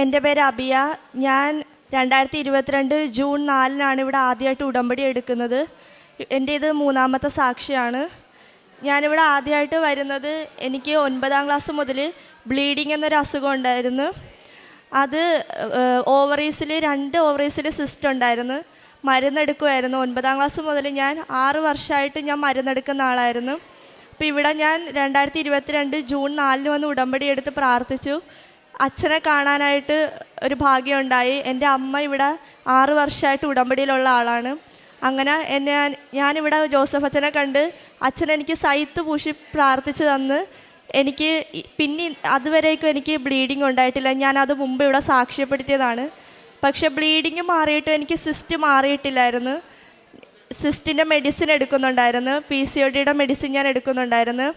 എന്റെ പേര് അബിയ. ഞാൻ രണ്ടായിരത്തി ഇരുപത്തിരണ്ട് ജൂൺ നാലിനാണ് ഇവിടെ ആദ്യമായിട്ട് ഉടമ്പടി എടുക്കുന്നത്. എന്റെ ഇത് മൂന്നാമത്തെ സാക്ഷിയാണ്. ഞാനിവിടെ ആദ്യമായിട്ട് വരുന്നത് എനിക്ക് ഒൻപതാം ക്ലാസ് മുതൽ ബ്ലീഡിങ് എന്നൊരു അസുഖം ഉണ്ടായിരുന്നു. അത് ഓവറീസിൽ രണ്ട് ഓവറീസിൽ സിസ്റ്റ് ഉണ്ടായിരുന്നു. മരുന്നെടുക്കുമായിരുന്നു. ഒൻപതാം ക്ലാസ് മുതൽ ഞാൻ ആറ് വർഷമായിട്ട് ഞാൻ മരുന്നെടുക്കുന്ന ആളായിരുന്നു. അപ്പോൾ ഇവിടെ ഞാൻ രണ്ടായിരത്തി ഇരുപത്തിരണ്ട് ജൂൺ നാലിന് വന്ന് ഉടമ്പടി എടുത്ത് പ്രാർത്ഥിച്ചു. അച്ഛനെ കാണാനായിട്ട് ഒരു ഭാഗ്യം ഉണ്ടായി. എന്റെ അമ്മ ഇവിടെ ആറ് വർഷമായിട്ട് ഉടമ്പടിയിലുള്ള ആളാണ്. അങ്ങനെ എന്നെ ഞാനിവിടെ ജോസഫ് അച്ഛനെ കണ്ട് അച്ഛൻ എനിക്ക് സൈത്ത് പൂശി പ്രാർത്ഥിച്ചു തന്ന് എനിക്ക് പിന്നെ അതുവരേക്കും എനിക്ക് ബ്ലീഡിങ് ഉണ്ടായിട്ടില്ല. ഞാനത് മുമ്പ് ഇവിടെ സാക്ഷ്യപ്പെടുത്തിയതാണ്. പക്ഷെ ബ്ലീഡിങ് മാറിയിട്ട് എനിക്ക് സിസ്റ്റ് മാറിയിട്ടില്ലായിരുന്നു. സിസ്റ്റിന്റെ മെഡിസിൻ എടുക്കുന്നുണ്ടായിരുന്നു. പി സി ഒ ഡിയുടെ മെഡിസിൻ ഞാൻ എടുക്കുന്നുണ്ടായിരുന്നു.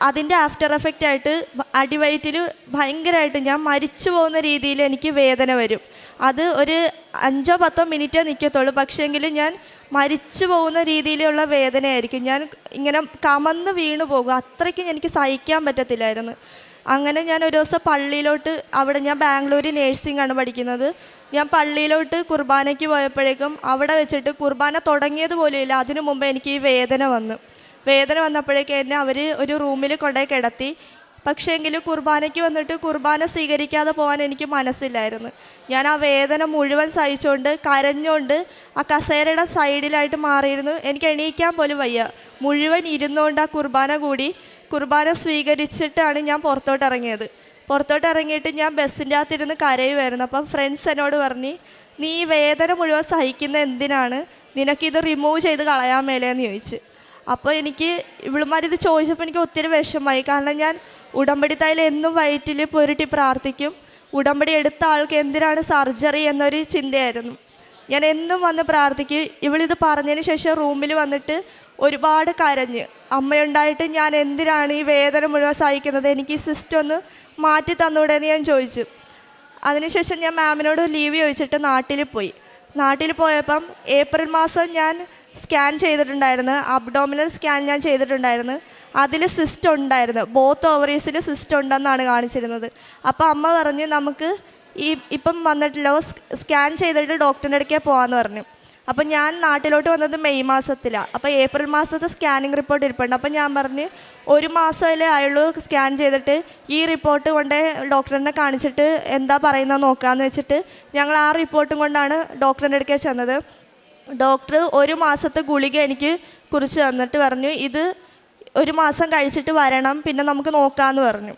അതിന്റെ ആഫ്റ്റർ എഫക്റ്റ് ആയിട്ട് അടിവയറ്റിൽ ഭയങ്കരമായിട്ട് ഞാൻ മരിച്ചു പോകുന്ന രീതിയിൽ എനിക്ക് വേദന വരും. അത് ഒരു അഞ്ചോ പത്തോ മിനിറ്റേ നിൽക്കത്തുള്ളൂ പക്ഷേങ്കിൽ ഞാൻ മരിച്ചു പോകുന്ന രീതിയിലുള്ള വേദനയായിരിക്കും. ഞാൻ ഇങ്ങനെ കമന്ന് വീണു പോകും. അത്രയ്ക്കും എനിക്ക് സഹിക്കാൻ പറ്റത്തില്ലായിരുന്നു. അങ്ങനെ ഞാൻ ഒരു ദിവസം പള്ളിയിലോട്ട് അവിടെ ഞാൻ ബാംഗ്ലൂർ നേഴ്സിംഗ് ആണ് പഠിക്കുന്നത്. ഞാൻ പള്ളിയിലോട്ട് കുർബാനയ്ക്ക് പോയപ്പോഴേക്കും അവിടെ വെച്ചിട്ട് കുർബാന തുടങ്ങിയത് പോലെയില്ല അതിനു മുമ്പ് എനിക്ക് ഈ വേദന വന്നു. വേദന വന്നപ്പോഴേക്കും എന്നെ അവർ ഒരു റൂമിൽ കൊണ്ടുപോയി കിടത്തി. പക്ഷേങ്കിൽ കുർബാനയ്ക്ക് വന്നിട്ട് കുർബാന സ്വീകരിക്കാതെ പോകാൻ എനിക്ക് മനസ്സില്ലായിരുന്നു. ഞാൻ ആ വേദന മുഴുവൻ സഹിച്ചുകൊണ്ട് കരഞ്ഞുകൊണ്ട് ആ കസേരയുടെ സൈഡിലായിട്ട് മാറിയിരുന്നു. എനിക്ക് എണീക്കാൻ പോലും വയ്യ. മുഴുവൻ ഇരുന്നുകൊണ്ട് ആ കുർബാന കൂടി കുർബാന സ്വീകരിച്ചിട്ടാണ് ഞാൻ പുറത്തോട്ട് ഇറങ്ങിയത് പുറത്തോട്ട് ഇറങ്ങിയിട്ട് ഞാൻ ബസ്സിന്റെ അകത്തിരുന്ന് കരയുമായിരുന്നു അപ്പം ഫ്രണ്ട്സ് എന്നോട് പറഞ്ഞ് നീ വേദന മുഴുവൻ സഹിക്കുന്ന എന്തിനാണ്? നിനക്കിത് റിമൂവ് ചെയ്ത് കളയാൻ മേലേന്ന് ചോദിച്ചു. അപ്പോൾ എനിക്ക് ഇവളുമാരിത് ചോദിച്ചപ്പോൾ എനിക്ക് ഒത്തിരി വിഷമമായി. കാരണം ഞാൻ ഉടമ്പടി തൈല എന്നും വയറ്റിൽ പുരട്ടി പ്രാർത്ഥിക്കും. ഉടമ്പടി എടുത്ത ആൾക്ക് എന്തിനാണ് സർജറി എന്നൊരു ചിന്തയായിരുന്നു. ഞാൻ എന്നും വന്ന് പ്രാർത്ഥിക്കും. ഇവളിത് പറഞ്ഞതിന് ശേഷം റൂമിൽ വന്നിട്ട് ഒരുപാട് കരഞ്ഞ്. അമ്മയുണ്ടായിട്ട് ഞാൻ എന്തിനാണ് ഈ വേദന മുഴുവൻ സഹിക്കുന്നത്? എനിക്ക് ഈ സിസ്റ്റം ഒന്ന് മാറ്റി തന്നൂടെ എന്ന് ഞാൻ ചോദിച്ചു. അതിനുശേഷം ഞാൻ മാമിനോട് ലീവ് ചോദിച്ചിട്ട് നാട്ടിൽ പോയി. നാട്ടിൽ പോയപ്പം ഏപ്രിൽ മാസം ഞാൻ സ്കാൻ ചെയ്തിട്ടുണ്ടായിരുന്നു. അബ്ഡോമിനൽ സ്കാൻ ഞാൻ ചെയ്തിട്ടുണ്ടായിരുന്നു. അതിൽ സിസ്റ്റ് ഉണ്ടായിരുന്നു. ബോത്ത് ഓവറീസിൽ സിസ്റ്റ് ഉണ്ടെന്നാണ് കാണിച്ചിരുന്നത്. അപ്പോൾ അമ്മ പറഞ്ഞ് നമുക്ക് ഈ ഇപ്പം വന്നിട്ടില്ലോ. സ്കാൻ ചെയ്തിട്ട് ഡോക്ടറിന്റെ അടുക്കേ പോകാമെന്ന് പറഞ്ഞു. അപ്പം ഞാൻ നാട്ടിലോട്ട് വന്നത് മെയ് മാസത്തിലാണ് അപ്പോൾ ഏപ്രിൽ മാസത്തെ സ്കാനിങ് റിപ്പോർട്ട് ഇരിപ്പുണ്ട്. അപ്പം ഞാൻ പറഞ്ഞ് ഒരു മാസമല്ലേ ആയുള്ളൂ സ്കാൻ ചെയ്തിട്ട്. ഈ റിപ്പോർട്ട് കൊണ്ട് ഡോക്ടറിനെ കാണിച്ചിട്ട് എന്താ പറയുന്നത് നോക്കാമെന്ന് വെച്ചിട്ട് ഞങ്ങൾ ആ റിപ്പോർട്ടും കൊണ്ടാണ് ഡോക്ടറിന്റെ അടുക്കേ ചെന്നത്. ഡോക്ടർ ഒരു മാസത്തെ ഗുളിക എനിക്ക് കുറിച്ച് തന്നിട്ട് പറഞ്ഞു ഇത് ഒരു മാസം കഴിച്ചിട്ട് വരണം പിന്നെ നമുക്ക് നോക്കാമെന്ന് പറഞ്ഞു.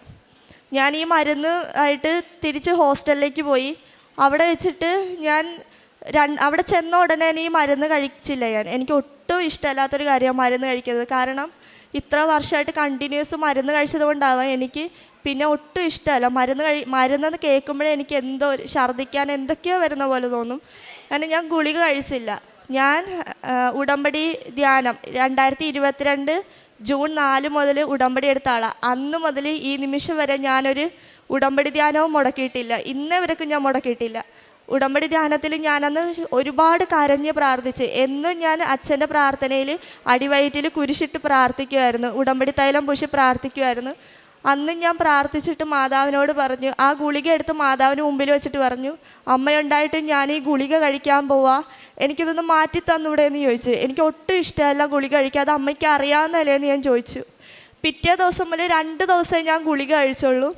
ഞാൻ ഈ മരുന്ന് ആയിട്ട് തിരിച്ച് ഹോസ്റ്റലിലേക്ക് പോയി. അവിടെ വെച്ചിട്ട് ഞാൻ അവിടെ ചെന്ന ഉടനെ ഈ മരുന്ന് കഴിച്ചില്ല ഞാൻ. എനിക്ക് ഒട്ടും ഇഷ്ടമല്ലാത്തൊരു കാര്യമാണ് മരുന്ന് കഴിക്കുന്നത്. കാരണം ഇത്ര വർഷമായിട്ട് കണ്ടിന്യൂസ് മരുന്ന് കഴിച്ചത് കൊണ്ടാവാം എനിക്ക് പിന്നെ ഒട്ടും ഇഷ്ടമല്ല. മരുന്ന് കഴി മരുന്നെന്ന് കേൾക്കുമ്പോഴേ എനിക്ക് എന്തോ ഛർദ്ദിക്കാൻ എന്തൊക്കെയോ വരുന്ന പോലെ തോന്നും. കാരണം ഞാൻ ഗുളിക കഴിച്ചില്ല. ഞാൻ ഉടമ്പടി ധ്യാനം രണ്ടായിരത്തി ഇരുപത്തിരണ്ട് ജൂൺ നാല് മുതൽ ഉടമ്പടി എടുത്ത ആളാണ് അന്ന് മുതൽ ഈ നിമിഷം വരെ ഞാനൊരു ഉടമ്പടി ധ്യാനവും മുടക്കിയിട്ടില്ല. ഇന്നേ ഞാൻ മുടക്കിയിട്ടില്ല. ഉടമ്പടി ധ്യാനത്തിൽ ഞാനന്ന് ഒരുപാട് കരഞ്ഞ് പ്രാർത്ഥിച്ച്. എന്നും ഞാൻ അച്ഛന്റെ പ്രാർത്ഥനയിൽ അടിവയറ്റിൽ കുരിശിട്ട് പ്രാർത്ഥിക്കുമായിരുന്നു ഉടമ്പടി തൈലം പൂശി പ്രാർത്ഥിക്കുമായിരുന്നു അന്ന് ഞാൻ പ്രാർത്ഥിച്ചിട്ട് മാതാവിനോട് പറഞ്ഞു ആ ഗുളിക എടുത്ത് മാതാവിന് മുമ്പിൽ വെച്ചിട്ട് പറഞ്ഞു അമ്മയുണ്ടായിട്ട് ഞാൻ ഈ ഗുളിക കഴിക്കാൻ പോവാ. എനിക്കിതൊന്ന് മാറ്റി തന്നൂടെ എന്ന് ചോദിച്ചു. എനിക്ക് ഒട്ടും ഇഷ്ടമല്ല ഗുളിക കഴിക്കാതെ അമ്മയ്ക്ക് അറിയാവുന്നല്ലേ എന്ന് ഞാൻ ചോദിച്ചു. പിറ്റേ ദിവസം മുതൽ രണ്ട് ദിവസമേ ഞാൻ ഗുളിക കഴിച്ചുള്ളൂ.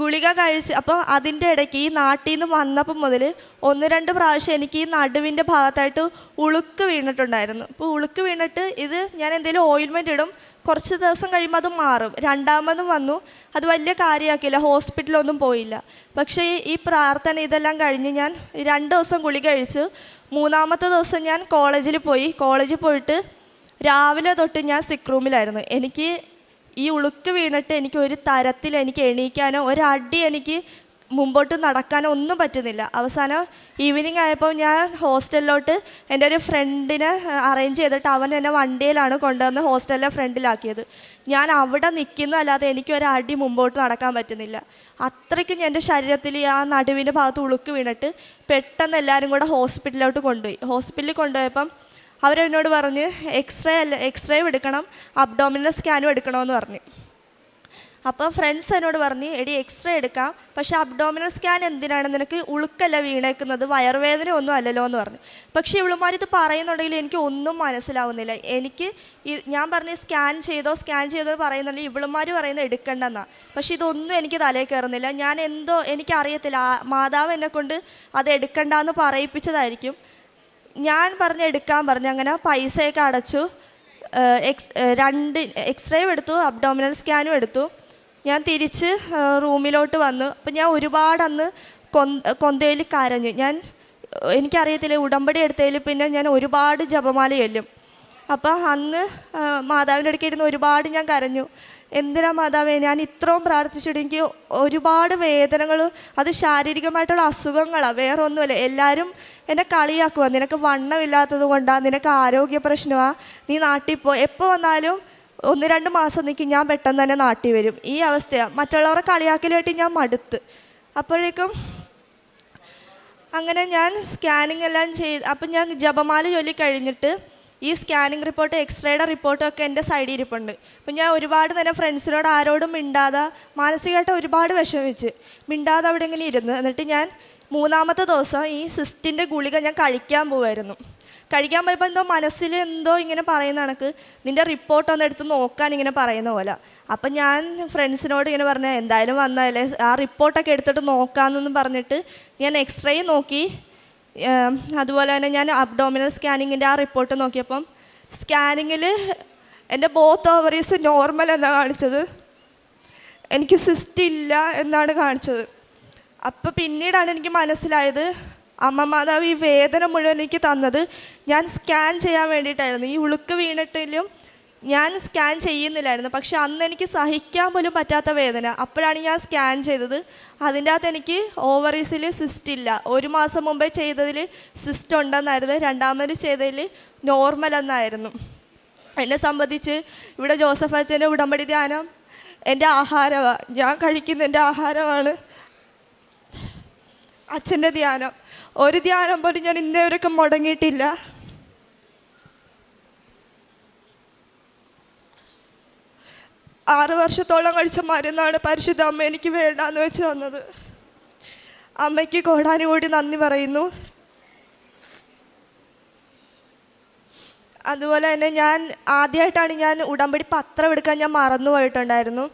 ഗുളിക കഴിച്ച് അപ്പോൾ അതിന്റെ ഇടയ്ക്ക് ഈ നാട്ടിൽ നിന്ന് വന്നപ്പം മുതൽ ഒന്ന് രണ്ട് പ്രാവശ്യം എനിക്ക് ഈ നടുവിന്റെ ഭാഗത്തായിട്ട് ഉളുക്ക് വീണിട്ടുണ്ടായിരുന്നു. അപ്പോൾ ഉളുക്ക് വീണിട്ട് ഇത് ഞാൻ എന്തെങ്കിലും ഓയിൽമെന്റ് ഇടും. കുറച്ച് ദിവസം കഴിയുമ്പോൾ അത് മാറും. രണ്ടാമതും വന്നു. അത് വലിയ കാര്യമാക്കിയില്ല. ഹോസ്പിറ്റലൊന്നും പോയില്ല. പക്ഷേ ഈ- പ്രാർത്ഥന ഇതെല്ലാം കഴിഞ്ഞ് ഞാൻ രണ്ട് ദിവസം ഗുളി കഴിച്ചു. മൂന്നാമത്തെ ദിവസം ഞാൻ കോളേജിൽ പോയി. കോളേജിൽ പോയിട്ട് രാവിലെ തൊട്ട് ഞാൻ സിക്ക് റൂമിലായിരുന്നു എനിക്ക് ഈ ഉളുക്ക് വീണിട്ട് എനിക്ക് ഒരു തരത്തിൽ എനിക്ക് എണീക്കാനോ ഒരടി എനിക്ക് മുമ്പോട്ട് നടക്കാനോ ഒന്നും പറ്റുന്നില്ല. അവസാനം ഈവനിങ് ആയപ്പോൾ ഞാൻ ഹോസ്റ്റലിലോട്ട് എന്റെ ഒരു ഫ്രണ്ടിനെ അറേഞ്ച് ചെയ്തിട്ട് അവൻ എന്നെ വണ്ടിയിലാണ് കൊണ്ടുവന്ന് ഹോസ്റ്റലിലെ ഫ്രണ്ടിലാക്കിയത് ഞാൻ അവിടെ നിൽക്കുന്നതല്ലാതെ എനിക്ക് ഒരു അടി മുമ്പോട്ട് നടക്കാൻ പറ്റുന്നില്ല. അത്രയ്ക്കും എന്റെ ശരീരത്തിൽ ആ നടുവിന്റെ ഭാഗത്ത് ഉളുക്ക് വീണിട്ട് പെട്ടെന്ന് എല്ലാവരും കൂടെ ഹോസ്പിറ്റലിലോട്ട് കൊണ്ടുപോയി. ഹോസ്പിറ്റലിൽ കൊണ്ടുപോയപ്പം അവരെന്നോട് പറഞ്ഞ് എക്സ്റേ അല്ല എക്സ്റേ എടുക്കണം അബ്ഡോമിനൽ സ്കാനും എടുക്കണമെന്ന് പറഞ്ഞു. അപ്പോൾ ഫ്രണ്ട്സ് എന്നോട് പറഞ്ഞു എടി എക്സ്റേ എടുക്കാം. പക്ഷേ അബ്ഡോമിനൽ സ്കാൻ എന്തിനാണ്? നിനക്ക് ഉളുക്കല്ല വീണേക്കുന്നത്? വയറുവേദന ഒന്നും അല്ലല്ലോ എന്ന് പറഞ്ഞു. പക്ഷേ ഇവളുമാർ ഇത് പറയുന്നുണ്ടെങ്കിൽ എനിക്ക് ഒന്നും മനസ്സിലാവുന്നില്ല. എനിക്ക് ഞാൻ പറഞ്ഞ് സ്കാൻ ചെയ്തോ സ്കാൻ ചെയ്തോ പറയുന്നുണ്ടെങ്കിൽ ഇവളുമാർ പറയുന്നത് എടുക്കണ്ടെന്നാണ് പക്ഷേ ഇതൊന്നും എനിക്ക് തലയിൽ കയറുന്നില്ല. ഞാൻ എന്തോ എനിക്കറിയത്തില്ല. മാതാവ് എന്നെ കൊണ്ട് അത് എടുക്കണ്ടെന്ന് പറയിപ്പിച്ചതായിരിക്കും. ഞാൻ പറഞ്ഞ് എടുക്കാൻ പറഞ്ഞു. അങ്ങനെ പൈസയൊക്കെ അടച്ചു. എക്സ് രണ്ട് എക്സ്റേയും എടുത്തു അബ്ഡോമിനൽ സ്കാനും എടുത്തു. ഞാൻ തിരിച്ച് റൂമിലോട്ട് വന്നു അപ്പം ഞാൻ ഒരുപാട് അന്ന് കൊന്ത കൊന്തയിൽ കരഞ്ഞു. ഞാൻ എനിക്കറിയത്തില്ല ഉടമ്പടി എടുത്തതിൽ പിന്നെ ഞാൻ ഒരുപാട് ജപമാല ചൊല്ലും അപ്പം അന്ന് മാതാവിന്റെ അടുക്കൽ ഇരുന്ന് ഒരുപാട് ഞാൻ കരഞ്ഞു. എന്തിനാ മാതാവേ ഞാൻ ഇത്രയും പ്രാർത്ഥിച്ചിട്ട് എനിക്ക് ഒരുപാട് വേദനകൾ അത് ശാരീരികമായിട്ടുള്ള അസുഖങ്ങളാണ് വേറെ ഒന്നുമല്ല എല്ലാവരും എന്നെ കളിയാക്കുക നിനക്ക് വണ്ണമില്ലാത്തത് കൊണ്ടാണ് നിനക്ക് ആരോഗ്യ പ്രശ്നമാണ് നീ നാട്ടിൽ പോ. എപ്പോൾ വന്നാലും ഒന്ന് രണ്ട് മാസം നിൽക്കും ഞാൻ പെട്ടെന്ന് തന്നെ നാട്ടിൽ വരും. ഈ അവസ്ഥയാണ് മറ്റുള്ളവരെ കളിയാക്കലായിട്ട് ഞാൻ മടുത്ത്. അപ്പോഴേക്കും അങ്ങനെ ഞാൻ സ്കാനിങ് എല്ലാം ചെയ്ത് അപ്പം ഞാൻ ജപമാല ജോലി കഴിഞ്ഞിട്ട് ഈ സ്കാനിങ് റിപ്പോർട്ട് എക്സ്റേയുടെ റിപ്പോർട്ടും ഒക്കെ എന്റെ സൈഡിൽ ഇരിപ്പുണ്ട്. അപ്പം ഞാൻ ഒരുപാട് നേരം ഫ്രണ്ട്സിനോട് ആരോടും മിണ്ടാതെ മാനസികമായിട്ട് ഒരുപാട് വിഷമിച്ച് മിണ്ടാതെ അവിടെ ഇങ്ങനെ ഇരുന്ന്. എന്നിട്ട് ഞാൻ മൂന്നാമത്തെ ദിവസം ഈ സിസ്റ്റിന്റെ ഗുളിക ഞാൻ കഴിക്കാൻ പോവായിരുന്നു. കഴിക്കാൻ പോയപ്പോൾ എന്തോ മനസ്സിൽ എന്തോ ഇങ്ങനെ പറയുന്ന കണക്ക്. നിന്റെ റിപ്പോർട്ട് ഒന്ന് എടുത്ത് നോക്കാൻ ഇങ്ങനെ പറയുന്ന പോലെ. അപ്പം ഞാൻ ഫ്രണ്ട്സിനോട് ഇങ്ങനെ പറഞ്ഞു എന്തായാലും വന്നാലേ ആ റിപ്പോർട്ടൊക്കെ എടുത്തിട്ട് നോക്കാമെന്നൊന്നും പറഞ്ഞിട്ട് ഞാൻ എക്സ്റേയും നോക്കി. അതുപോലെ തന്നെ ഞാൻ അബ്ഡോമിനൽ സ്കാനിങ്ങിന്റെ ആ റിപ്പോർട്ട് നോക്കിയപ്പം സ്കാനിങ്ങിൽ എന്റെ ബോത്ത് ഓവറീസ് നോർമൽ അല്ല കാണിച്ചത്. എനിക്ക് സിസ്റ്റ് ഇല്ല എന്നാണ് കാണിച്ചത്. അപ്പോൾ പിന്നീടാണ് എനിക്ക് മനസ്സിലായത് അമ്മ മാതാവ് ഈ വേദന മുഴുവൻ എനിക്ക് തന്നത് ഞാൻ സ്കാൻ ചെയ്യാൻ വേണ്ടിയിട്ടായിരുന്നു. ഈ ഉളുക്ക് വീണിട്ടിലും ഞാൻ സ്കാൻ ചെയ്യുന്നില്ലായിരുന്നു. പക്ഷെ അന്ന് എനിക്ക് സഹിക്കാൻ പോലും പറ്റാത്ത വേദന. അപ്പോഴാണ് ഞാൻ സ്കാൻ ചെയ്തത്. അതിന്റെ അകത്ത് എനിക്ക് ഓവറീസിൽ സിസ്റ്റ് ഇല്ല. ഒരു മാസം മുമ്പേ ചെയ്തതിൽ സിസ്റ്റ് ഉണ്ടെന്നായിരുന്നു. രണ്ടാമത് ചെയ്തതിൽ നോർമൽ എന്നായിരുന്നു. എന്നെ സംബന്ധിച്ച് ഇവിടെ ജോസഫ് അച്ഛന്റെ ഉടമ്പടി ധ്യാനം എന്റെ ആഹാരമാണ് ഞാൻ കഴിക്കുന്ന എന്റെ ആഹാരമാണ് അച്ഛന്റെ ധ്യാനം. ഒരു ധ്യാനം പോലും ഞാൻ ഇന്നേവരൊക്കെ മുടങ്ങിയിട്ടില്ല. ആറ് വർഷത്തോളം കഴിച്ച മരുന്നാണ് പരിശുദ്ധ അമ്മ എനിക്ക് വേണ്ടാന്ന് വെച്ച് തന്നത്. അമ്മയ്ക്ക് കോടാനുകൂടി നന്ദി പറയുന്നു. അതുപോലെ തന്നെ ഞാൻ ആദ്യമായിട്ടാണ് ഞാൻ ഉടമ്പടി പത്രം എടുക്കാൻ ഞാൻ മറന്നു പോയിട്ടുണ്ടായിരുന്നു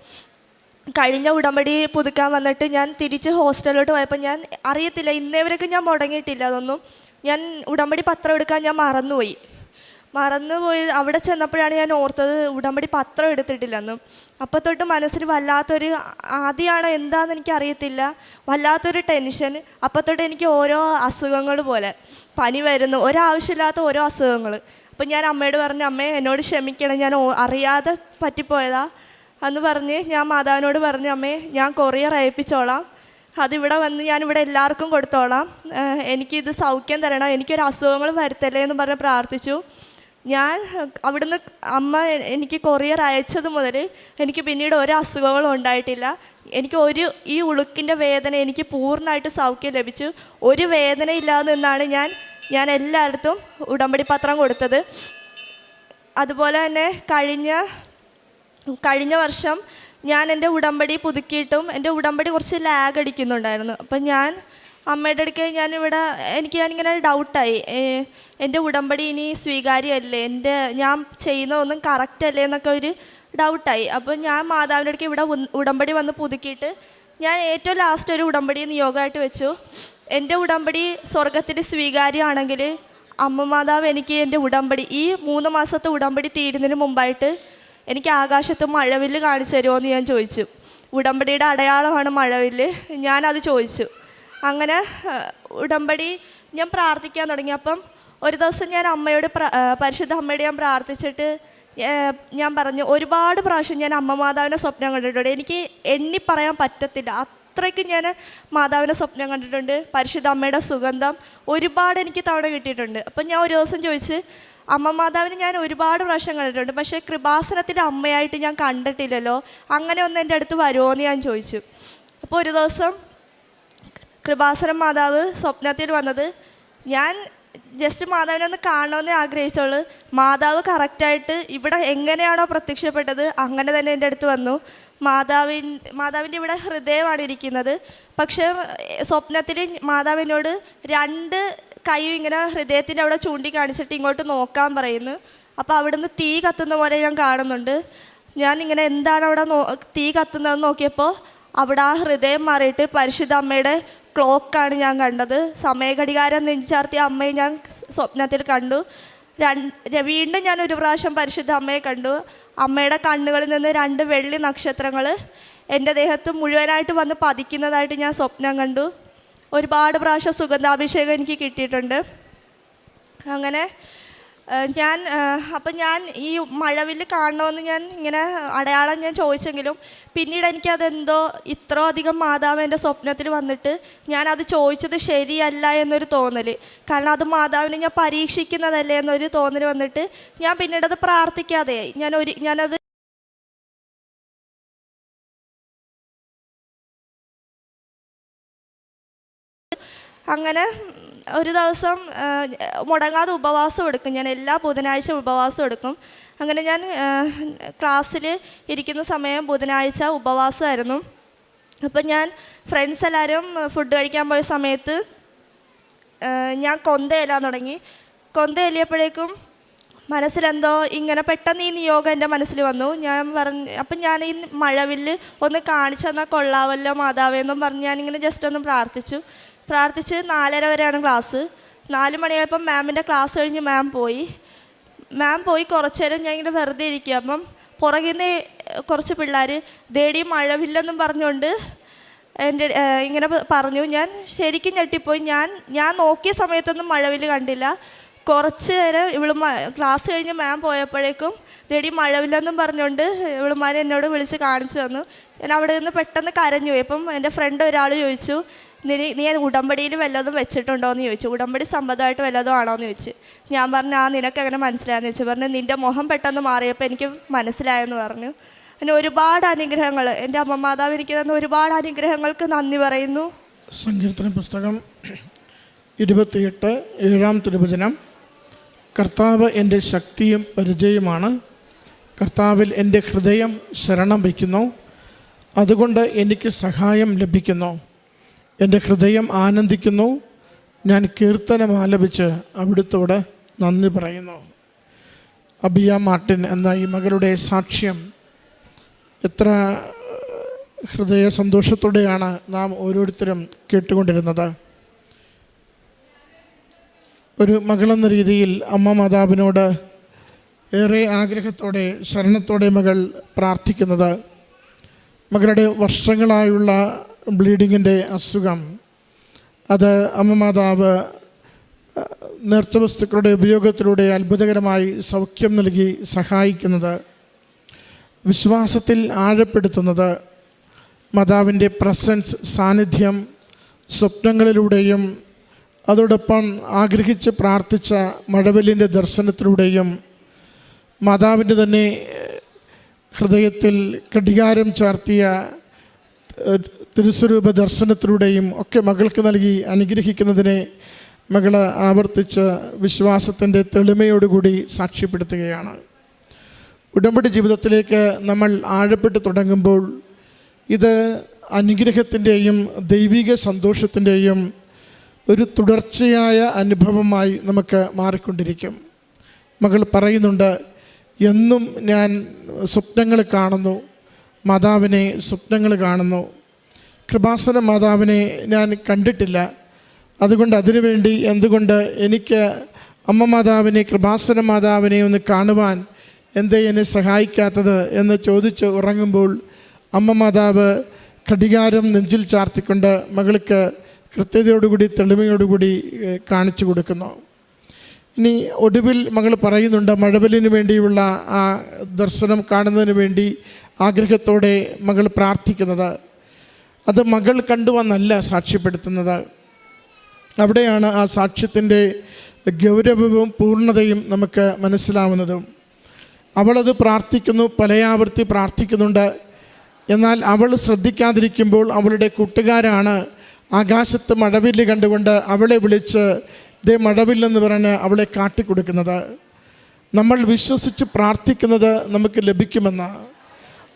കഴിഞ്ഞ ഉടമ്പടി പുതുക്കാൻ വന്നിട്ട് ഞാൻ തിരിച്ച് ഹോസ്റ്റലിലോട്ട് പോയപ്പോൾ ഞാൻ അറിയത്തില്ല ഇന്നേവരൊക്കെ ഞാൻ മുടങ്ങിയിട്ടില്ല അതൊന്നും. ഞാൻ ഉടമ്പടി പത്രം എടുക്കാൻ ഞാൻ മറന്നുപോയി. മറന്നുപോയി അവിടെ ചെന്നപ്പോഴാണ് ഞാൻ ഓർത്തത് ഉടമ്പടി പത്രം എടുത്തിട്ടില്ലെന്നും. അപ്പോൾ തൊട്ട് മനസ്സിൽ വല്ലാത്തൊരു ആദ്യമാണ് എന്താണെന്ന് എനിക്ക് അറിയത്തില്ല വല്ലാത്തൊരു ടെൻഷൻ. അപ്പോൾ തൊട്ട് എനിക്ക് ഓരോ അസുഖങ്ങൾ പോലെ പനി വരുന്നു. ഒരാവശ്യമില്ലാത്ത ഓരോ അസുഖങ്ങൾ. അപ്പം ഞാൻ അമ്മയോട് പറഞ്ഞു അമ്മേ എന്നോട് ക്ഷമിക്കണം. ഞാൻ അറിയാതെ പറ്റിപ്പോയതാ. എന്ന് പറഞ്ഞ് ഞാൻ മാതാവിനോട് പറഞ്ഞു അമ്മേ ഞാൻ കൊറിയർ അയപ്പിച്ചോളാം. അതിവിടെ വന്ന് ഞാനിവിടെ എല്ലാവർക്കും കൊടുത്തോളാം. എനിക്കിത് സൗഖ്യം തരണം. എനിക്കൊരു അസുഖങ്ങൾ വരുത്തല്ലേ എന്ന് പറഞ്ഞ് പ്രാർത്ഥിച്ചു. ഞാൻ അവിടുന്ന് അമ്മ എനിക്ക് കൊറിയർ അയച്ചത് മുതൽ എനിക്ക് പിന്നീട് ഒരു അസുഖങ്ങളും ഉണ്ടായിട്ടില്ല. എനിക്ക് ഒരു ഈ ഉളുക്കിന്റെ വേദന എനിക്ക് പൂർണമായിട്ട് സൗഖ്യം ലഭിച്ചു. ഒരു വേദന ഇല്ലാതെ നിന്നാണ് ഞാൻ ഞാൻ എല്ലായിടത്തും ഉടമ്പടി പത്രം കൊടുത്തത്. അതുപോലെ തന്നെ കഴിഞ്ഞ കഴിഞ്ഞ വർഷം ഞാൻ എന്റെ ഉടമ്പടി പുതുക്കിയിട്ടും എന്റെ ഉടമ്പടി കുറച്ച് ലാഗ് അടിക്കുന്നുണ്ടായിരുന്നു. അപ്പം ഞാൻ അമ്മയുടെ അടുക്കൽ ഞാനിവിടെ എനിക്ക് ഞാനിങ്ങനെ ഡൗട്ടായി എന്റെ ഉടമ്പടി ഇനി സ്വീകാര്യമല്ലേ? എന്റെ ഞാൻ ചെയ്യുന്നതൊന്നും കറക്റ്റ് അല്ലേ എന്നൊക്കെ ഒരു ഡൗട്ടായി അപ്പോൾ ഞാൻ മാതാവിന്റെ അടുക്കൽ ഇവിടെ ഉടമ്പടി വന്ന് പുതുക്കിയിട്ട് ഞാൻ ഏറ്റവും ലാസ്റ്റ് ഒരു ഉടമ്പടി നിയോഗമായിട്ട് വെച്ചു. എന്റെ ഉടമ്പടി സ്വർഗത്തിൽ സ്വീകാര്യമാണെങ്കിൽ അമ്മ മാതാവ് എനിക്ക് എന്റെ ഉടമ്പടി ഈ മൂന്ന് മാസത്തെ ഉടമ്പടി തീരുന്നതിന് മുമ്പായിട്ട് എനിക്ക് ആകാശത്ത് മഴവില്ല് കാണിച്ചു തരുമോ എന്ന് ഞാൻ ചോദിച്ചു. ഉടമ്പടിയുടെ അടയാളമാണ് മഴവില്ല്. ഞാനത് ചോദിച്ചു. അങ്ങനെ ഉടമ്പടി ഞാൻ പ്രാർത്ഥിക്കാൻ തുടങ്ങി. അപ്പം ഒരു ദിവസം ഞാൻ അമ്മയോട് പരിശുദ്ധ അമ്മയോട് ഞാൻ പ്രാർത്ഥിച്ചിട്ട് ഞാൻ പറഞ്ഞു ഒരുപാട് പ്രാവശ്യം ഞാൻ അമ്മ മാതാവിനെ സ്വപ്നം കണ്ടിട്ടുണ്ട്. എനിക്ക് എണ്ണി പറയാൻ പറ്റത്തില്ല. അത്രയ്ക്ക് ഞാൻ മാതാവിനെ സ്വപ്നം കണ്ടിട്ടുണ്ട്. പരിശുദ്ധ അമ്മയുടെ സുഗന്ധം ഒരുപാട് എനിക്ക് തവണ കിട്ടിയിട്ടുണ്ട്. അപ്പം ഞാൻ ഒരു ദിവസം ചോദിച്ച് അമ്മ മാതാവിനെ ഞാൻ ഒരുപാട് പ്രാവശ്യം കണ്ടിട്ടുണ്ട്. പക്ഷേ കൃപാസനത്തിന്റെ അമ്മയായിട്ട് ഞാൻ കണ്ടിട്ടില്ലല്ലോ. അങ്ങനെ ഒന്ന് എന്റെ അടുത്ത് വരുമോ എന്ന് ഞാൻ ചോദിച്ചു. അപ്പോൾ ഒരു ദിവസം കൃപാസനം മാതാവ് സ്വപ്നത്തിൽ വന്നത് ഞാൻ ജസ്റ്റ് മാതാവിനെ ഒന്ന് കാണണമെന്ന് ആഗ്രഹിച്ചോൾ മാതാവ് കറക്റ്റായിട്ട് ഇവിടെ എങ്ങനെയാണോ പ്രത്യക്ഷപ്പെട്ടത് അങ്ങനെ തന്നെ എന്റെ അടുത്ത് വന്നു. മാതാവിൻ മാതാവിന്റെ ഇവിടെ ഹൃദയമാണ് ഇരിക്കുന്നത്. പക്ഷേ സ്വപ്നത്തിൽ മാതാവിനോട് രണ്ട് കൈയും ഇങ്ങനെ ഹൃദയത്തിന്റെ അവിടെ ചൂണ്ടിക്കാണിച്ചിട്ട് ഇങ്ങോട്ട് നോക്കാൻ പറയുന്നു. അപ്പോൾ അവിടുന്ന് തീ കത്തുന്ന പോലെ ഞാൻ കാണുന്നുണ്ട്. ഞാൻ ഇങ്ങനെ എന്താണ് അവിടെ നോ തീ കത്തുന്നതെന്ന് നോക്കിയപ്പോൾ അവിടെ ആ ഹൃദയം മാറിയിട്ട് പരിശുദ്ധ അമ്മയുടെ ക്ലോക്കാണ് ഞാൻ കണ്ടത്. സമയഘടികാരം നെഞ്ചാർത്തിയ അമ്മയെ ഞാൻ സ്വപ്നത്തിൽ കണ്ടു. രണ്ട് വീണ്ടും ഞാൻ ഒരു പ്രാവശ്യം പരിശുദ്ധ അമ്മയെ കണ്ടു. അമ്മയുടെ കണ്ണുകളിൽ നിന്ന് രണ്ട് വെള്ളി നക്ഷത്രങ്ങൾ എന്റെ ദേഹത്ത് മുഴുവനായിട്ട് വന്ന് പതിക്കുന്നതായിട്ട് ഞാൻ സ്വപ്നം കണ്ടു. ഒരുപാട് പ്രാവശ്യം സുഗന്ധാഭിഷേകം എനിക്ക് കിട്ടിയിട്ടുണ്ട്. അങ്ങനെ ഞാൻ അപ്പം ഞാൻ ഈ മഴവിൽ കാണണമെന്ന് ഞാൻ ഇങ്ങനെ അടയാളം ഞാൻ ചോദിച്ചെങ്കിലും പിന്നീട് എനിക്കതെന്തോ ഇത്ര അധികം മാതാവ് എന്റെ സ്വപ്നത്തിൽ വന്നിട്ട് ഞാൻ അത് ചോദിച്ചത് ശരിയല്ല എന്നൊരു തോന്നൽ. കാരണം അത് മാതാവിനെ ഞാൻ പരീക്ഷിക്കുന്നതല്ലേ എന്നൊരു തോന്നൽ വന്നിട്ട് ഞാൻ പിന്നീട് അത് പ്രാർത്ഥിക്കാതെയായി. ഞാൻ ഒരു ഞാനത് അങ്ങനെ ഒരു ദിവസം മുടങ്ങാതെ ഉപവാസം എടുക്കും. ഞാൻ എല്ലാ ബുധനാഴ്ച ഉപവാസം എടുക്കും. അങ്ങനെ ഞാൻ ക്ലാസ്സിൽ ഇരിക്കുന്ന സമയം ബുധനാഴ്ച ഉപവാസമായിരുന്നു. അപ്പം ഞാൻ ഫ്രണ്ട്സ് എല്ലാവരും ഫുഡ് കഴിക്കാൻ പോയ സമയത്ത് ഞാൻ കൊന്തയിലാൻ തുടങ്ങി. കൊന്തയിലിയപ്പോഴേക്കും മനസ്സിലെന്തോ ഇങ്ങനെ പെട്ടെന്ന് ഈ നിയോഗം എന്റെ മനസ്സിൽ വന്നു. ഞാൻ പറഞ്ഞു അപ്പം ഞാൻ ഈ മഴവില്ല് ഒന്ന് കാണിച്ചു തന്നാൽ കൊള്ളാവല്ലോ മാതാവേ എന്നും പറഞ്ഞ് ഞാനിങ്ങനെ ജസ്റ്റ് ഒന്ന് പ്രാർത്ഥിച്ചു. പ്രാർത്ഥിച്ച് നാലര വരെയാണ് ക്ലാസ്. നാല് മണിയായപ്പം മാമിന്റെ ക്ലാസ് കഴിഞ്ഞ് മാം പോയി. മാം പോയി കുറച്ച് നേരം ഞാൻ ഇങ്ങനെ വെറുതെ ഇരിക്കുക അപ്പം പുറകിൽ നിന്ന് കുറച്ച് പിള്ളേർ ദേടി മഴവില്ലെന്നും പറഞ്ഞുകൊണ്ട് എന്റെ ഇങ്ങനെ പറഞ്ഞു. ഞാൻ ശരിക്കും ഞെട്ടിപ്പോയി. ഞാൻ ഞാൻ നോക്കിയ സമയത്തൊന്നും മഴവിൽ കണ്ടില്ല. കുറച്ച് നേരം ഇവൾ ക്ലാസ് കഴിഞ്ഞ് മാം പോയപ്പോഴേക്കും ദേടി മഴവില്ലെന്നും പറഞ്ഞുകൊണ്ട് ഇവളുമാർ എന്നോട് വിളിച്ച് കാണിച്ചു തന്നു. ഞാൻ അവിടെ നിന്ന് പെട്ടെന്ന് കരഞ്ഞു അപ്പം എന്റെ ഫ്രണ്ട് ഒരാൾ ചോദിച്ചു നീ നീ ഉടമ്പടിയിൽ വല്ലതും വെച്ചിട്ടുണ്ടോ എന്ന് ചോദിച്ചു. ഉടമ്പടി സമ്മതമായിട്ട് വല്ലതും ആണോ എന്ന് ചോദിച്ചു. ഞാൻ പറഞ്ഞു ആ നിനക്ക് അങ്ങനെ മനസ്സിലായെന്ന് ചോദിച്ചു. പറഞ്ഞു നിന്റെ മുഖം പെട്ടെന്ന് മാറിയപ്പോൾ എനിക്ക് മനസ്സിലായെന്ന് പറഞ്ഞു. പിന്നെ ഒരുപാട് അനുഗ്രഹങ്ങൾ എന്റെ അമ്മ മാതാവ് എനിക്ക് തന്ന ഒരുപാട് അനുഗ്രഹങ്ങൾക്ക് നന്ദി പറയുന്നു. സങ്കീർത്തന പുസ്തകം ഇരുപത്തിയെട്ട് ഏഴാം തിരുവചനം. കർത്താവ് എന്റെ ശക്തിയും പരിചയമാണ് കർത്താവിൽ എന്റെ ഹൃദയം ശരണം വയ്ക്കുന്നു. അതുകൊണ്ട് എനിക്ക് സഹായം ലഭിക്കുന്നു. എന്റെ ഹൃദയം ആനന്ദിക്കുന്നു. ഞാൻ കീർത്തനം ആലപിച്ച് അവിടുത്തോട് നന്ദി പറയുന്നു. അബിയ മാർട്ടിൻ എന്ന ഈ മകളുടെ സാക്ഷ്യം എത്ര ഹൃദയ സന്തോഷത്തോടെയാണ് നാം ഓരോരുത്തരും കേട്ടുകൊണ്ടിരുന്നത്. ഒരു മകളെന്ന രീതിയിൽ അമ്മ മാതാവിനോട് ഏറെ ആഗ്രഹത്തോടെ ശരണത്തോടെ മകൾ പ്രാർത്ഥിക്കുന്നത്. മകളുടെ വർഷങ്ങളായുള്ള ബ്ലീഡിങ്ങിന്റെ അസുഖം. അത് അമ്മ മാതാവ് നേർച്ച വസ്തുക്കളുടെ ഉപയോഗത്തിലൂടെ അത്ഭുതകരമായി സൗഖ്യം നൽകി സഹായിക്കുന്നത് വിശ്വാസത്തിൽ ആഴപ്പെടുത്തുന്നത് മാതാവിന്റെ പ്രസൻസ് സാന്നിധ്യം സ്വപ്നങ്ങളിലൂടെയും അതോടൊപ്പം ആഗ്രഹിച്ച് പ്രാർത്ഥിച്ച മഴവെല്ലിന്റെ ദർശനത്തിലൂടെയും മാതാവിന്റെ തന്നെ ഹൃദയത്തിൽ കടികാരം ചാർത്തിയ തിരുസ്വരൂപ ദർശനത്തിലൂടെയും ഒക്കെ മകൾക്ക് നൽകി അനുഗ്രഹിക്കുന്നതിനെ മകൾ ആവർത്തിച്ച് വിശ്വാസത്തിന്റെ തെളിമയോടുകൂടി സാക്ഷ്യപ്പെടുത്തുകയാണ്. ഉടമ്പടി ജീവിതത്തിലേക്ക് നമ്മൾ ആഴപ്പെട്ട് തുടങ്ങുമ്പോൾ ഇത് അനുഗ്രഹത്തിന്റെയും ദൈവിക സന്തോഷത്തിന്റെയും ഒരു തുടർച്ചയായ അനുഭവമായി നമുക്ക് മാറിക്കൊണ്ടിരിക്കും. മകൾ പറയുന്നുണ്ട് എന്നും ഞാൻ സ്വപ്നങ്ങൾ കാണുന്നു. മാതാവിനെ സ്വപ്നങ്ങൾ കാണുന്നു. കൃപാസന മാതാവിനെ ഞാൻ കണ്ടിട്ടില്ല. അതുകൊണ്ട് അതിനുവേണ്ടി എന്തുകൊണ്ട് എനിക്ക് അമ്മ മാതാവിനെ കൃപാസന മാതാവിനെ ഒന്ന് കാണുവാൻ എന്തേ എന്നെ സഹായിക്കാത്തത് എന്ന് ചോദിച്ച് ഉറങ്ങുമ്പോൾ അമ്മ മാതാവ് ഘടികാരം നെഞ്ചിൽ ചാർത്തിക്കൊണ്ട് മകൾക്ക് കൃത്യതയോടുകൂടി തെളിമയോടുകൂടി കാണിച്ചു കൊടുക്കുന്നു. ഇനി ഒടുവിൽ മകൾ പറയുന്നുണ്ട് മഴവലിന് വേണ്ടിയുള്ള ആ ദർശനം കാണുന്നതിന് വേണ്ടി ആഗ്രഹത്തോടെ മകൾ പ്രാർത്ഥിക്കുന്നത്. അത് മകൾ കണ്ടുവന്നല്ല സാക്ഷ്യപ്പെടുത്തുന്നത്. അവിടെയാണ് ആ സാക്ഷ്യത്തിന്റെ ഗൗരവവും പൂർണതയും നമുക്ക് മനസ്സിലാവുന്നതും. അവളത് പ്രാർത്ഥിക്കുന്നു പലയാവർത്തി പ്രാർത്ഥിക്കുന്നുണ്ട്. എന്നാൽ അവൾ ശ്രദ്ധിക്കാതിരിക്കുമ്പോൾ അവളുടെ കൂട്ടുകാരാണ് ആകാശത്ത് മഴവില്ല് കണ്ടുകൊണ്ട് അവളെ വിളിച്ച് ദേ മഴവില്ലെന്ന് പറഞ്ഞ് അവളെ കാട്ടിക്കൊടുക്കുന്നത്. നമ്മൾ വിശ്വസിച്ച് പ്രാർത്ഥിക്കുന്നത് നമുക്ക് ലഭിക്കുമെന്ന്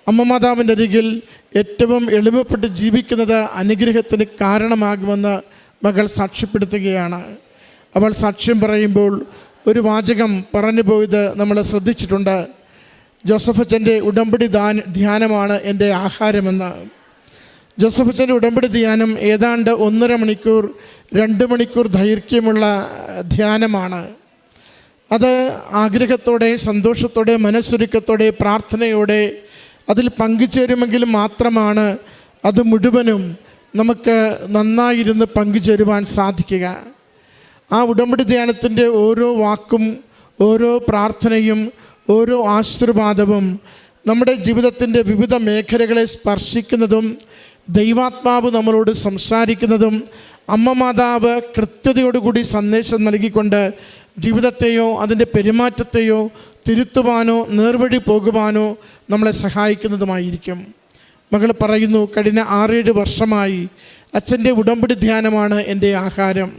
അമ്മ മാതാവിന്റെ അരികിൽ ഏറ്റവും എളിമപ്പെട്ട് ജീവിക്കുന്നത് അനുഗ്രഹത്തിന് കാരണമാകുമെന്ന് മകൾ സാക്ഷ്യപ്പെടുത്തുകയാണ്. അവൾ സാക്ഷ്യം പറയുമ്പോൾ ഒരു വാചകം പറഞ്ഞു പോയത് നമ്മൾ ശ്രദ്ധിച്ചിട്ടുണ്ട്. ജോസഫ് അച്ഛന്റെ ഉടമ്പടി ദാന ധ്യാനമാണ് എന്റെ ആഹാരമെന്ന്. ജോസഫ് അച്ഛന്റെ ഉടമ്പടി ധ്യാനം ഏതാണ്ട് ഒന്നര മണിക്കൂർ രണ്ട് മണിക്കൂർ ദൈർഘ്യമുള്ള ധ്യാനമാണ്. അത് ആഗ്രഹത്തോടെ സന്തോഷത്തോടെ മനസ്സൊരുക്കത്തോടെ പ്രാർത്ഥനയോടെ അതിൽ പങ്കുചേരുമെങ്കിൽ മാത്രമാണ് അത് മുഴുവനും നമുക്ക് നന്നായിരുന്ന് പങ്കുചേരുവാൻ സാധിക്കുക. ആ ഉടമ്പടി ധ്യാനത്തിന്റെ ഓരോ വാക്കും ഓരോ പ്രാർത്ഥനയും ഓരോ ആശീർവാദവും നമ്മുടെ ജീവിതത്തിന്റെ വിവിധ മേഖലകളെ സ്പർശിക്കുന്നതും ദൈവാത്മാവ് നമ്മളോട് സംസാരിക്കുന്നതും അമ്മ മാതാവ് കൃത്യതയോടുകൂടി സന്ദേശം നൽകിക്കൊണ്ട് ജീവിതത്തെയോ അതിന്റെ പെരുമാറ്റത്തെയോ തിരുത്തുവാനോ നേർവഴി പോകുവാനോ നമ്മളെ സഹായിക്കുന്നതുമായിരിക്കും. മകൾ പറയുന്നു കഴിഞ്ഞ ആറേഴ് വർഷമായി അച്ഛന്റെ ഉടമ്പടി ധ്യാനമാണ് എന്റെ ആഹാരം.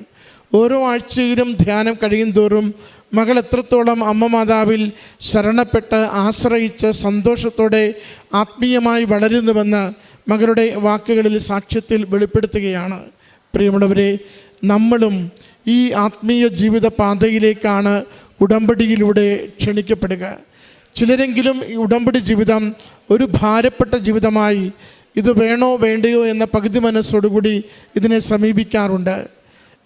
ഓരോ ആഴ്ചയിലും ധ്യാനം കഴിയും തോറും മകൾ എത്രത്തോളം അമ്മ മാതാവിൽ ശരണപ്പെട്ട് ആശ്രയിച്ച് സന്തോഷത്തോടെ ആത്മീയമായി വളരുന്നുവെന്ന് മകളുടെ വാക്കുകളിൽ സാക്ഷ്യത്തിൽ വെളിപ്പെടുത്തുകയാണ്. പ്രിയമുള്ളവരെ നമ്മളും ഈ ആത്മീയ ജീവിത പാതയിലേക്കാണ് ഉടമ്പടിയിലൂടെ ക്ഷണിക്കപ്പെടുക. ചിലരെങ്കിലും ഈ ഉടമ്പടി ജീവിതം ഒരു ഭാരപ്പെട്ട ജീവിതമായി ഇത് വേണോ വേണ്ടയോ എന്ന പകുതി മനസ്സോടുകൂടി ഇതിനെ സമീപിക്കാറുണ്ട്.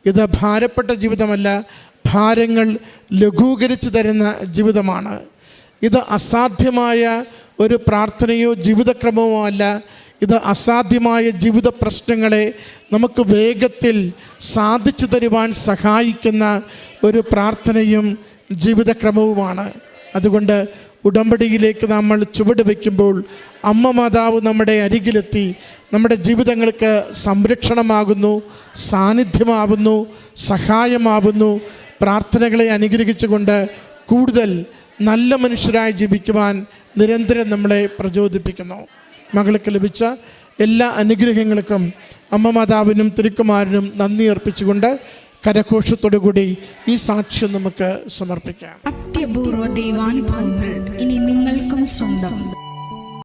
ഇത് ഭാരപ്പെട്ട ജീവിതമല്ല ഭാരങ്ങൾ ലഘൂകരിച്ച് തരുന്ന ജീവിതമാണ്. ഇത് അസാധ്യമായ ഒരു പ്രാർത്ഥനയോ ജീവിതക്രമമോ അല്ല. ഇത് അസാധ്യമായ ജീവിത പ്രശ്നങ്ങളെ നമുക്ക് വേഗത്തിൽ സാധിച്ചു തരുവാൻ സഹായിക്കുന്ന ഒരു പ്രാർത്ഥനയും ജീവിതക്രമവുമാണ്. അതുകൊണ്ട് ഉടമ്പടിയിലേക്ക് നമ്മൾ ചുവട് വയ്ക്കുമ്പോൾ അമ്മ മാതാവ് നമ്മുടെ അരികിലെത്തി നമ്മുടെ ജീവിതങ്ങൾക്ക് സംരക്ഷണമാകുന്നു സാന്നിധ്യമാവുന്നു സഹായമാവുന്നു. പ്രാർത്ഥനകളെ അനുഗ്രഹിച്ചുകൊണ്ട് കൂടുതൽ നല്ല മനുഷ്യരായി ജീവിക്കുവാൻ നിരന്തരം നമ്മളെ പ്രചോദിപ്പിക്കുന്നു. മകൾക്ക് ലഭിച്ച എല്ലാ അനുഗ്രഹങ്ങൾക്കും അമ്മ മാതാവിനും തിരുക്കുമാരനും നന്ദി അർപ്പിച്ചുകൊണ്ട് കരഘോഷത്തോടു കൂടി ഈ സാക്ഷ്യം നമുക്ക് സമർപ്പിക്കാം. അത്യപൂർവ ദൈവാനുഭവങ്ങൾ ഇനി നിങ്ങൾക്കും സ്വന്തം.